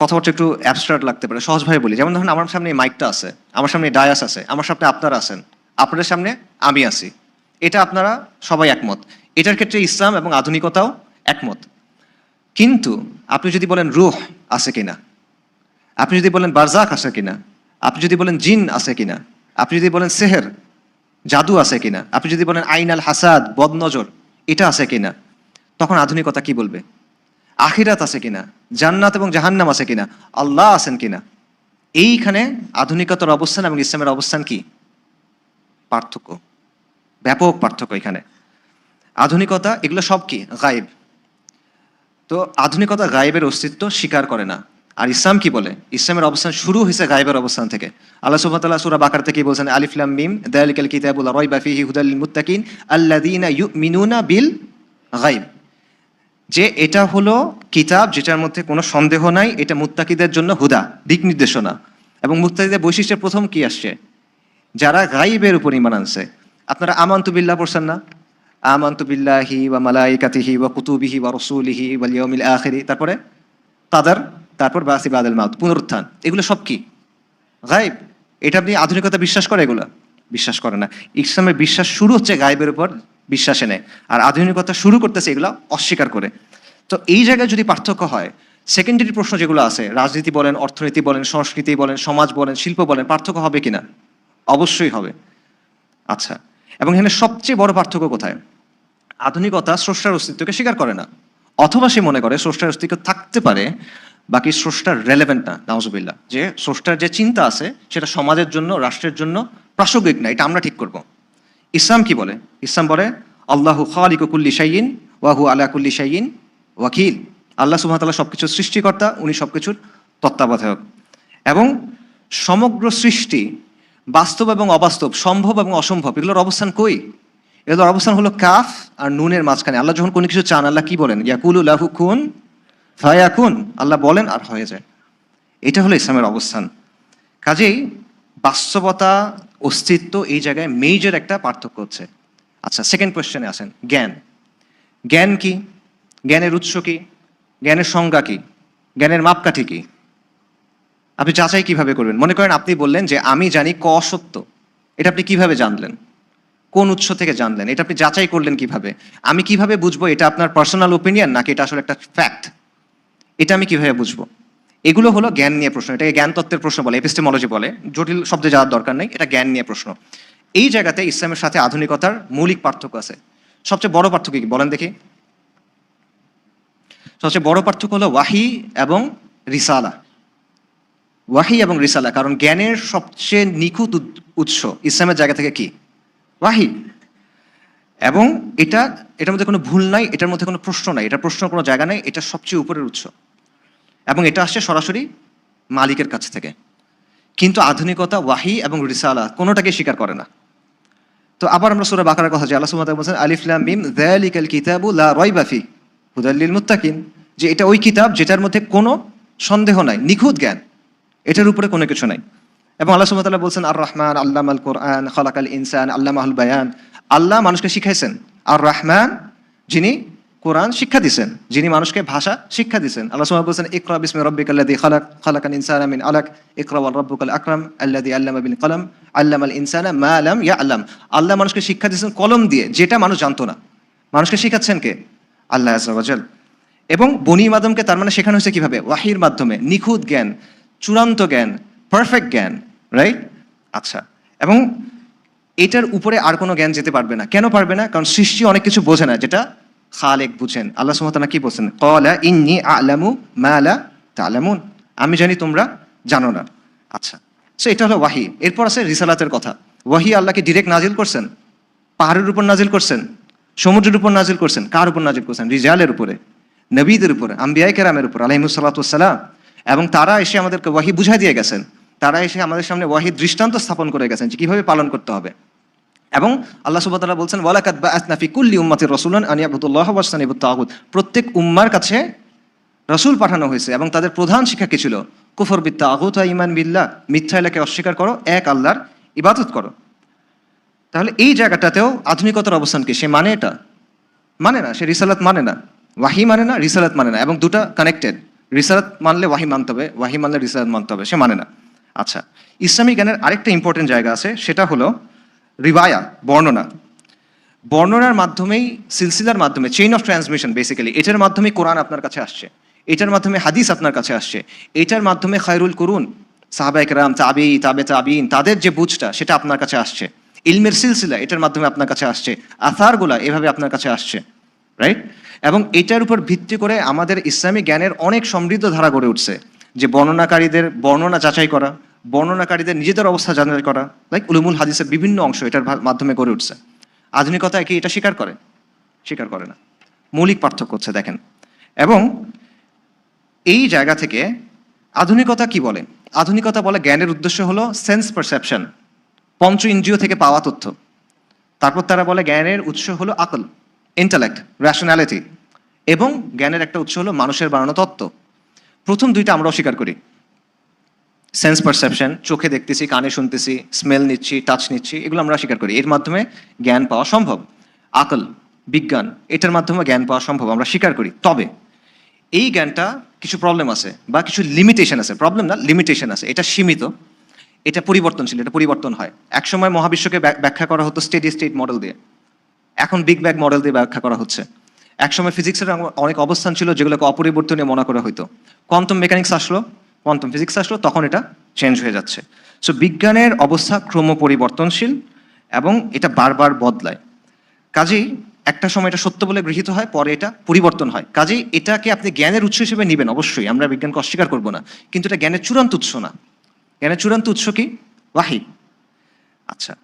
কথাবার্তা একটু অ্যাবস্ট্রাক্ট লাগতে পারে, সহজভাবে বলি। যেমন ধরুন, আমার সামনে মাইকটা আছে, আমার সামনে ডায়াস আছে, আমার সামনে আপনারা আছেন, আপনাদের সামনে আমি আছি। এটা আপনারা সবাই একমত। এটার ক্ষেত্রে ইসলাম এবং আধুনিকতাও একমত। কিন্তু আপনি যদি বলেন রুহ আছে কিনা, আপনি যদি বলেন বারজাক আছে কিনা, আপনি যদি বলেন জিন আছে কিনা, আপনি যদি বলেন সেহের, জাদু আছে কিনা, আপনি যদি বলেন আইন আল হাসাদ বদনজর, এটা আছে কিনা, তখন আধুনিকতা কি বলবে? আখিরাত আছে কিনা? জান্নাত এবং জাহান্নাম আছে কিনা? আল্লাহ আছেন কিনা? এইখানে আধুনিকতার অবস্থান এবং ইসলামের অবস্থান কি? পার্থক্য। ব্যাপক পার্থক্য এখানে। আধুনিকতা, এগুলো সব কি? গায়েব। তো আধুনিকতা গায়েবের অস্তিত্ব স্বীকার করে না। আর ইসলাম কি বলে? ইসলামের অবস্থান শুরু হয়েছে গায়েবের অবস্থান থেকে। আল্লাহ সুবহানাহু সুরা বাকার থেকে বলছেন, আলিফ লাম মিম দালিকাল কিতাবুল রাইবা ফিহি হুদাল মুত্তাকিন আল্লাযীনা ইউমিনুনা বিল গায়ব। যে এটা হলো কিতাব যেটার মধ্যে কোনো সন্দেহ নাই, এটা মুত্তাকিদের জন্য হুদা, দিক নির্দেশনা। এবং মুত্তাকিদের বৈশিষ্ট্যের প্রথম কি আসছে? যারা গাইবের উপর ইমান আনছে। আপনারা আমান্তু বিল্লাহ পড়ছেন না? আমান্তু বিল্লাহি ওয়া মালাইকাতিহি বা কুতুবিহি ওয়া রসুলিহি ওয়াল ইয়াউমিল আখিরি। তারপরে? তাদার, তারপর বাসি বাদল মাউত, পুনরুত্থান। এগুলো সব কি? গাইব। এটা আপনি আধুনিকতা বিশ্বাস করে এগুলো? বিশ্বাস করে না। ইসলামের বিশ্বাস শুরু হচ্ছে গায়েবের উপর। বিশ্বাসে নেয় আর আধুনিকতা শুরু করতেছে এগুলো অস্বীকার করে। তো এই জায়গায় যদি পার্থক্য হয় সেকেন্ডারি প্রশ্ন যেগুলো আছে, রাজনীতি বলেন, অর্থনীতি বলেন, সংস্কৃতি বলেন, সমাজ বলেন, শিল্প বলেন, পার্থক্য হবে কিনা? অবশ্যই হবে। আচ্ছা এবং এখানে সবচেয়ে বড় পার্থক্য কোথায়? আধুনিকতা স্রষ্টার অস্তিত্বকে স্বীকার করে না। অথবা সে মনে করে স্রষ্টার অস্তিত্ব থাকতে পারে, বাকি স্রষ্টার রেলেভেন্ট না নাউজুবিল্লা যে স্রষ্টার যে চিন্তা আছে, সেটা সমাজের জন্য, রাষ্ট্রের জন্য প্রাসঙ্গিক না, এটা আমরা ঠিক করব। ইসলাম কি বলে? ইসলাম বলে, আল্লাহু খালিকু কুল্লি শাইইন ওয়াহু আলা কুল্লি শাইইন ওয়াকিল। আল্লাহ সুবহানাহু সব কিছুর সৃষ্টিকর্তা, উনি সব কিছুর তত্ত্বাবধায়ক। এবং সমগ্র সৃষ্টি বাস্তব এবং অবাস্তব, সম্ভব এবং অসম্ভব, এগুলোর অবস্থান কই? এগুলোর অবস্থান হলো কাফ আর নুনের মাঝখানে। আল্লাহ যখন কোনো কিছু চান, আল্লাহ কি বলেন? ইয়াকুলু লাহু কুন ফায়াকুন। আল্লাহ বলেন আর হয়ে যায়। এটা হলো ইসলামের অবস্থান। কাজেই বাস্তবতা, অস্তিত্ব এই জায়গায় মেজর একটা পার্থক্য হচ্ছে। আচ্ছা সেকেন্ড কোয়েশ্চেনে আসেন। জ্ঞান। জ্ঞান কি? জ্ঞানের উৎস কি? জ্ঞানের সংজ্ঞা কি? জ্ঞানের মাপকাঠি কি? আপনি যাচাই কীভাবে করবেন? মনে করেন আপনি বললেন যে আমি জানি ক সত্য। এটা আপনি কীভাবে জানলেন? কোন উৎস থেকে জানলেন? এটা আপনি যাচাই করলেন কীভাবে? আমি কীভাবে বুঝব? এটা আপনার পার্সোনাল ওপিনিয়ন নাকি এটা আসলে একটা ফ্যাক্ট এটা আমি কীভাবে বুঝব? এগুলো হলো জ্ঞান নিয়ে প্রশ্ন। এটাকে জ্ঞান তত্ত্বের প্রশ্ন বলে এপিস্টেমোলজি বলে। জটিল শব্দে যাওয়ার দরকার নেই, এটা জ্ঞান নিয়ে প্রশ্ন। এই জায়গাতে ইসলামের সাথে আধুনিকতার মৌলিক পার্থক্য আছে। সবচেয়ে বড় পার্থক্য কি? বলেন দেখি। সবচেয়ে বড় পার্থক্য হলো ওয়াহি এবং রিসালা। ওয়াহি এবং রিসালা, কারণ জ্ঞানের সবচেয়ে নিখুঁত উৎস ইসলামের জায়গা থেকে কি? ওয়াহি। এবং এটা, এটার মধ্যে কোনো ভুল নাই, এটার মধ্যে কোনো প্রশ্ন নাই, এটা প্রশ্ন কোনো জায়গা নেই, এটা সবচেয়ে উপরের উৎস। এবং এটা আসছে সরাসরি মালিকের কাছ থেকে। কিন্তু আধুনিকতা, ওয়াহি এবং রিসালা কোনোটাকে স্বীকার করে না। তো আবার আমরা সুরা বাকার কথা যে আল্লাহ তাআলা বলছেন, আলিফ লাম মিম যালিকাল কিতাবু লা রাইবা ফি। হুদাল মুত্তাকিন। যে এটা ওই কিতাব যেটার মধ্যে কোনো সন্দেহ নাই, নিখুঁত জ্ঞান। এটার উপরে কোনো কিছু নাই। এবং আল্লাহ ওয়া বলছেন আর রহমান আল্লাহ আল কোরআন, খালাকাল ইনসান, আল্লামাহুল বায়ান। আল্লাহ মানুষকে শিখাইছেন আর রহমান যিনি কোরআন শিক্ষা দিছেন, যিনি মানুষকে ভাষা শিক্ষা দিচ্ছেন আল্লাহ সুবহানাহু বলছেন, ইকরা বিসমি রাব্বিকাল্লাযী খালাক, খালাকাল ইনসানা মিন আলাক, ইকরা ওয়া রাব্বুকাল আকরাম, আল্লাযী আল্লামা বিল কলম, আল্লামাল ইনসানা মা লাম ইয়ালাম। আল্লাহ মানুষকে শিক্ষা দিয়েছেন কলম দিয়ে, যেটা মানুষ জানতো না। মানুষকে শিখাচ্ছেন কে? আল্লাহ ওয়াজাল। এবং বনি মাদমকে তার মানে শেখানো হয়েছে কীভাবে? ওয়াহির মাধ্যমে। নিখুঁত জ্ঞান, চূড়ান্ত জ্ঞান পারফেক্ট জ্ঞান রাইট আচ্ছা। এবং এটার উপরে আর কোনো জ্ঞান যেতে পারবে না। কেন পারবে না? কারণ সৃষ্টি অনেক কিছু বোঝে না, যেটা খালেক বুঝেন। আল্লাহ সুমতানা কি বলছেন? কলা ইন্নি আলামু মালা তালামুন। আমি জানি তোমরা জানো না। আচ্ছা সো এটা হলো ওয়াহি। এরপর আছে রিসালাতের কথা। ওয়াহি আল্লাহকে ডিরেক্ট নাজিল করছেন। পাহাড়ের উপর নাজিল করছেন। সমুদ্রের উপর নাজিল করছেন। কার উপর নাজিল করছেন? রিজালের উপরে। নবীদের উপরে আম্বিয়াই কেরামের উপর আলহিমুসাল্লাতাম এবং তারা এসে আমাদেরকে ওয়াহি বুঝাই দিয়ে গেছেন। তারা এসে আমাদের সামনে ওয়াহি দৃষ্টান্ত স্থাপন করে গেছেন যে কীভাবে পালন করতে হবে। এবং আল্লাহ সুবহানাহু বলছেন ওয়ালাকাত বাআসনা ফি কুল্লি উম্মাতির রাসূলান আন ইয়াবুদুল্লাহ ওয়াসতানিবুত তাগুত। প্রত্যেক উম্মার কাছে রসুল পাঠানো হয়েছে এবং তাদের প্রধান শিক্ষা কি ছিল? কুফর বিত তাগুত ওয়া ঈমান বিল্লাহ। মিথ্যা এলাকে অস্বীকার করো, এক আল্লাহর ইবাদত করো। তাহলে এই জায়গাটাতেও আধুনিকতার অবস্থান কি? সে মানে এটা? মানে না, সে রিসালাত মানে না। ওয়াহি মানে না, রিসালাত মানে না। এবং দুটা কানেক্টেড। রিসালাত মানলে ওয়াহি মানতে হবে, ওয়াহি মানলে রিসালাত মানতে হবে, সে মানে না। আচ্ছা ইসলামী জ্ঞানের আরেকটা ইম্পর্টেন্ট জায়গা আছে, সেটা হলো রিবায়া, বর্ণনা। বর্ণনার মাধ্যমেই, সিলসিলার মাধ্যমে চেইন অফ ট্রান্সমিশন বেসিক্যালি এটার মাধ্যমে কোরআন আপনার কাছে আসছে। এটার মাধ্যমে হাদিস আপনার কাছে আসছে। এটার মাধ্যমে খায়রুল করুন সাহাবাইকরাম তাবি, তাবে তাবিন, তাদের যে বুঝটা, সেটা আপনার কাছে আসছে। ইলমের সিলসিলা, এটার মাধ্যমে আপনার কাছে আসছে। আথারগুলা এভাবে আপনার কাছে আসছে। রাইট এবং এটার উপর ভিত্তি করে আমাদের ইসলামী জ্ঞানের অনেক সমৃদ্ধ ধারা গড়ে উঠছে। যে বর্ণনাকারীদের বর্ণনা যাচাই করা বর্ণনাকারীদের নিজেদের অবস্থা যাচাই করা লাইক উলুমুল হাদিসের বিভিন্ন অংশ এটার মাধ্যমে গড়ে উঠছে। আধুনিকতা কি এটা স্বীকার করে স্বীকার করে না। মৌলিক পার্থক্য হচ্ছে, দেখেন। এবং এই জায়গা থেকে আধুনিকতা কি বলে? আধুনিকতা বলে জ্ঞানের উদ্দেশ্য হলো সেন্স পারসেপশন পঞ্চ ইন্দ্রিয় থেকে পাওয়া তথ্য। তারপর তারা বলে জ্ঞানের উৎস হলো আকল ইন্টালেক্ট র্যাশনালিটি এবং জ্ঞানের একটা উৎস হলো মানুষের বানানো তত্ত্ব। প্রথম দুইটা আমরা অস্বীকার করি। সেন্স পারসেপশন চোখে দেখতেছি, কানে শুনতেছি স্মেল নিচ্ছি টাচ নিচ্ছি, এগুলো আমরা স্বীকার করি। এর মাধ্যমে জ্ঞান পাওয়া সম্ভব। আকল, বিজ্ঞান, এটার মাধ্যমে জ্ঞান পাওয়া সম্ভব, আমরা স্বীকার করি। তবে, এই জ্ঞানটা কিছু প্রবলেম আছে বা কিছু লিমিটেশন আছে। প্রবলেম না লিমিটেশন আছে। এটা সীমিত, এটা পরিবর্তনশীল, এটা পরিবর্তন হয়। একসময় মহাবিশ্বকে ব্যাখ্যা করা হতো স্টেডি স্টেট মডেল দিয়ে। এখন বিগ ব্যাগ মডেল দিয়ে ব্যাখ্যা করা হচ্ছে। একসময় ফিজিক্সের অনেক অবস্থান ছিল যেগুলোকে অপরিবর্তনীয় মনে করা হতো কোয়ান্টাম মেকানিক্স আসলো। কোয়ান্টাম ফিজিক্স আসলো, তখন এটা চেঞ্জ হয়ে যাচ্ছে। সো বিজ্ঞানের অবস্থা ক্রম পরিবর্তনশীল এবং এটা বারবার বদলায়। কাজেই একটা সময় এটা সত্য বলে গৃহীত হয়, পরে এটা পরিবর্তন হয়। কাজেই এটাকে আপনি জ্ঞানের উৎস হিসেবে নেবেন, অবশ্যই। আমরা বিজ্ঞানকে অস্বীকার করব না। কিন্তু এটা জ্ঞানের চূড়ান্ত উৎস না। জ্ঞানের চূড়ান্ত উৎস কি? ওয়াহি। আচ্ছা।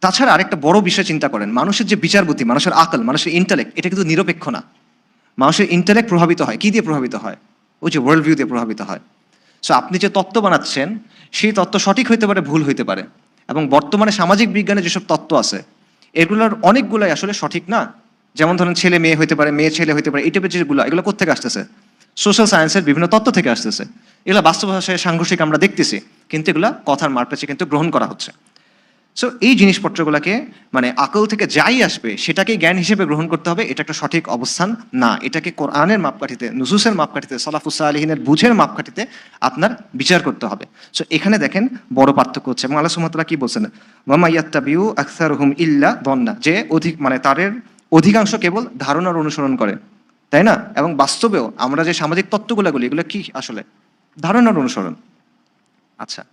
তাছাড়া আরেকটা বড় বিষয় চিন্তা করেন। মানুষের যে বিচার বুদ্ধি মানুষের আকল, মানুষের ইন্টালেক্ট এটা কিন্তু নিরপেক্ষ না। মানুষের ইন্টালেক্ট প্রভাবিত হয়। কি দিয়ে প্রভাবিত হয়? ওই যে ওয়ার্ল্ড ভিউ দিয়ে প্রভাবিত হয়। সো আপনি যে তত্ত্ব বানাচ্ছেন, সেই তত্ত্ব সঠিক হইতে পারে, ভুল হইতে পারে। এবং বর্তমানে সামাজিক বিজ্ঞানে যেসব তত্ত্ব আছে, এগুলোর অনেকগুলাই আসলে সঠিক না। যেমন ধরেন ছেলে মেয়ে হইতে পারে, মেয়ে ছেলে হইতে পারে, এই টাইপের যেগুলো, এগুলো কোথেকে আসতেছে? সোশ্যাল সায়েন্সের বিভিন্ন তত্ত্ব থেকে আসতেছে। এগুলো বাস্তব ভাষায় সাংঘর্ষিক আমরা দেখতেছি, কিন্তু এগুলো কথার মারপেছে কিন্তু গ্রহণ করা হচ্ছে। সো এই জিনিসপত্রগুলোকে মানে আকল থেকে যাই আসবে সেটাকে জ্ঞান হিসেবে গ্রহণ করতে হবে, এটা একটা সঠিক অবস্থান না। এটাকে কোরআনের মাপকাঠিতে, নুসুসের মাপকাঠিতে, সালাফুসা আলহিনের বুঝের মাপকাঠিতে আপনার বিচার করতে হবে। সো এখানে দেখেন বড় পার্থক্য হচ্ছে, এবং আল্লাহ সুমতলা কি বলছেন? মামাইয়াত্তাবিউ আখতার হুম ইল্লা দন্না যে অধিক মানে তারের অধিকাংশ কেবল ধারণার অনুসরণ করে। তাই না? এবং বাস্তবেও আমরা যে সামাজিক তত্ত্বগুলো বলি, এগুলো কি আসলে? ধারণার অনুসরণ। আচ্ছা।